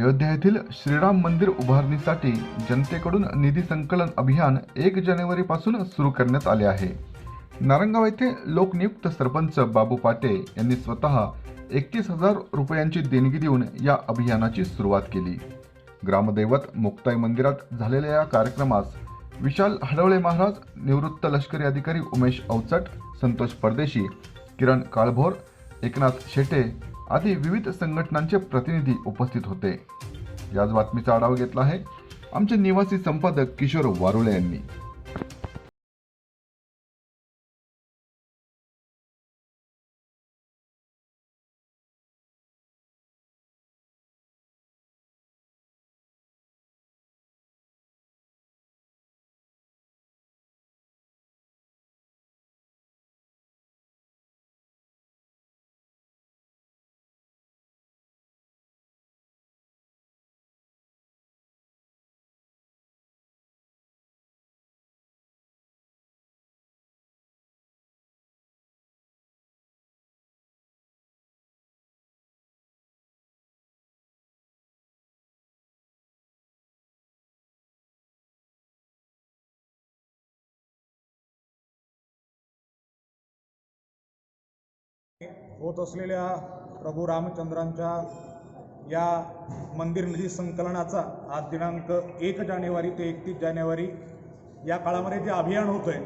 अयोध्या येथील श्रीराम मंदिर उभारणीसाठी जनतेकडून निधी संकलन अभियान एक जानेवारीपासून सुरू करण्यात आले आहे. नारंगाव येथे लोकनियुक्त सरपंच बाबू पाटे यांनी स्वतः एकतीस हजार रुपयांची देणगी देऊन या अभियानाची सुरुवात केली. ग्रामदैवत मुक्ताई मंदिरात झालेल्या या कार्यक्रमास विशाल हडवळे महाराज निवृत्त लष्करी अधिकारी उमेश अवचट संतोष परदेशी किरण काळभोर एकनाथ शेटे आदी विविध संघटनांचे प्रतिनिधी उपस्थित होते. याच बातमीचा आढावा घेतला आहे आमचे निवासी संपादक किशोर वारुळे यांनी. होत असलेल्या प्रभू रामचंद्रांच्या या मंदिर निधी संकलनाचा आज दिनांक एक जानेवारी ते एकतीस जानेवारी या काळामध्ये जे अभियान होतं आहे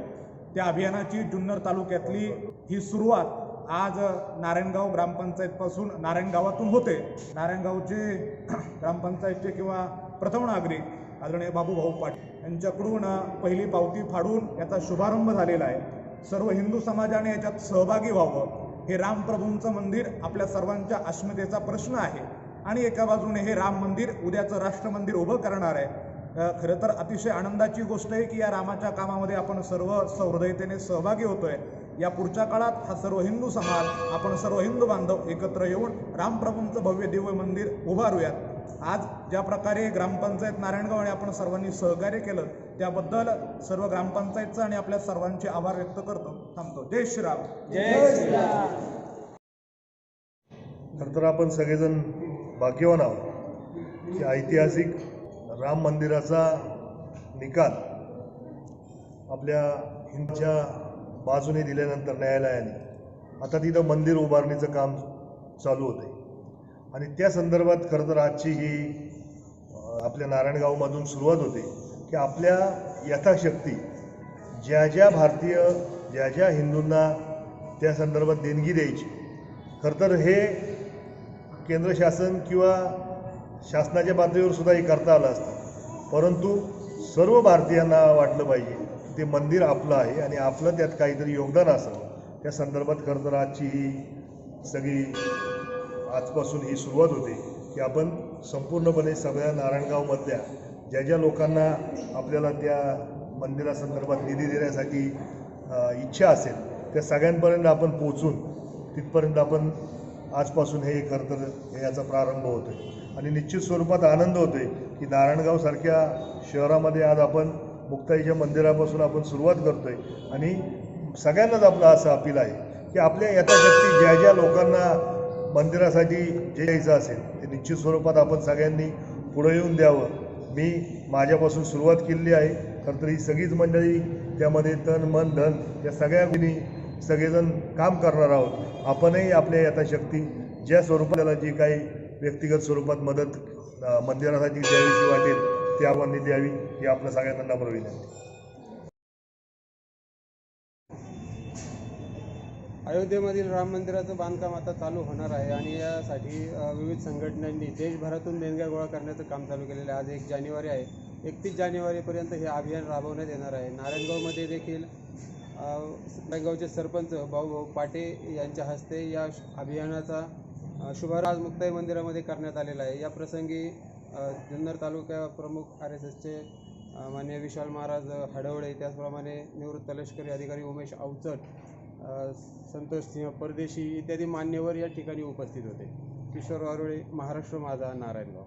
त्या अभियानाची जुन्नर तालुक्यातली ही सुरुवात आज नारायणगाव ग्रामपंचायतपासून नारायणगावातून होते. नारायणगावचे ग्रामपंचायतचे किंवा प्रथम नागरिक आदरणीय बाबूभाऊ पाटील यांच्याकडून पहिली पावती फाडून याचा शुभारंभ झालेला आहे. सर्व हिंदू समाजाने याच्यात सहभागी व्हावं. हे रामप्रभूंचं मंदिर आपल्या सर्वांच्या अस्मितेचा प्रश्न आहे. आणि एका बाजूने हे राम मंदिर उद्याचं राष्ट्रमंदिर उभं करणार आहे. खरं तर अतिशय आनंदाची गोष्ट आहे की या रामाच्या कामामध्ये आपण सर्व सहृदयतेने सहभागी होतोय. या पुढच्या काळात हा सर्व हिंदू समाज आपण सर्व हिंदू बांधव एकत्र येऊन रामप्रभूंचं भव्य दिव्य मंदिर उभारूयात. आज ज्या प्रकारे ग्रामपंचायत नारायणगाव आणि आपण सर्वांनी सहकार्य केलं त्याबद्दल सर्व ग्रामपंचायतचं आणि आपल्या सर्वांचे आभार व्यक्त करतो. थांबतो. जय श्रीराम. खरं तर आपण सगळेजण भाग्यवान आहोत की ऐतिहासिक राम मंदिराचा निकाल आपल्या हिंदूच्या बाजूने दिल्यानंतर न्यायालयाने. आता तिथं मंदिर उभारणीचं काम चालू होतं आणि त्या संदर्भात खरं तर आजची ही आपल्या नारायणगावमधून सुरुवात होते की आपल्या यथाशक्ती ज्या ज्या भारतीय ज्या ज्या हिंदूंना त्या संदर्भात देणगी द्यायची खरं तर हे केंद्र शासन किंवा शासनाच्या पातळीवर सुद्धा हे करता आलं असतं. परंतु सर्व भारतीयांना वाटलं पाहिजे की ते मंदिर आपलं आहे आणि आपलं त्यात काहीतरी योगदान असावं. त्या संदर्भात खरं तर आजची ही सगळी आजपासून ही सुरुवात होते की आपण संपूर्णपणे सगळ्या नारायणगावमधल्या ज्या ज्या लोकांना आपल्याला त्या मंदिरासंदर्भात निधी देण्यासाठी इच्छा असेल त्या सगळ्यांपर्यंत आपण पोचून तिथपर्यंत आपण आजपासून हे खरं तर हे याचा प्रारंभ होतो आहे आणि निश्चित स्वरूपात आनंद होतो आहे की नारायणगावसारख्या शहरामध्ये आज आपण मुक्ताईच्या मंदिरापासून आपण सुरुवात करतो आहे आणि सगळ्यांनाच आपलं असं अपील आहे की आपल्या यथाशक्ती ज्या ज्या लोकांना मंदिरासाठी जे द्यायचं असेल ते निश्चित स्वरूपात आपण सगळ्यांनी पुढे येऊन द्यावं. मी माझ्यापासून सुरुवात केलेली आहे. खरं तर ही सगळीच मंडळी त्यामध्ये तन मन धन या सगळ्या गोष्टी सगळेजण काम करणार आहोत. आपणही आपल्या यथाशक्ती ज्या स्वरूपात त्याला जी काही व्यक्तिगत स्वरूपात मदत मंदिरासाठी द्यावीशी वाटेल ती आपण द्यावी ही आपल्या सगळ्यांना नम्र विनंती. अयोध्येमधील राम मंदिराचं बांधकाम आता चालू होणार आहे आणि यासाठी विविध संघटनांनी देशभरातून देणग्या गोळा करण्याचं काम चालू केलेलं आहे. आज एक जानेवारी आहे. एकतीस जानेवारीपर्यंत हे अभियान राबवण्यात येणार आहे. नारायणगावमध्ये देखील नारायणगावचे सरपंच भाऊ पाटे यांच्या हस्ते या श- अभियानाचा शुभारंभ आज मुक्ताई मंदिरामध्ये करण्यात आलेला आहे. या प्रसंगी जुन्नर तालुका प्रमुख आर एस एसचे मान्य विशाल महाराज हडवळे त्याचप्रमाणे निवृत्त लष्करी अधिकारी उमेश अवचट संतोषसिंह संतोष परदेशी इत्यादी मान्यवर या ठिकाणी उपस्थित होते. किशोर वारुळे महाराष्ट्र माझा नारायणगाव.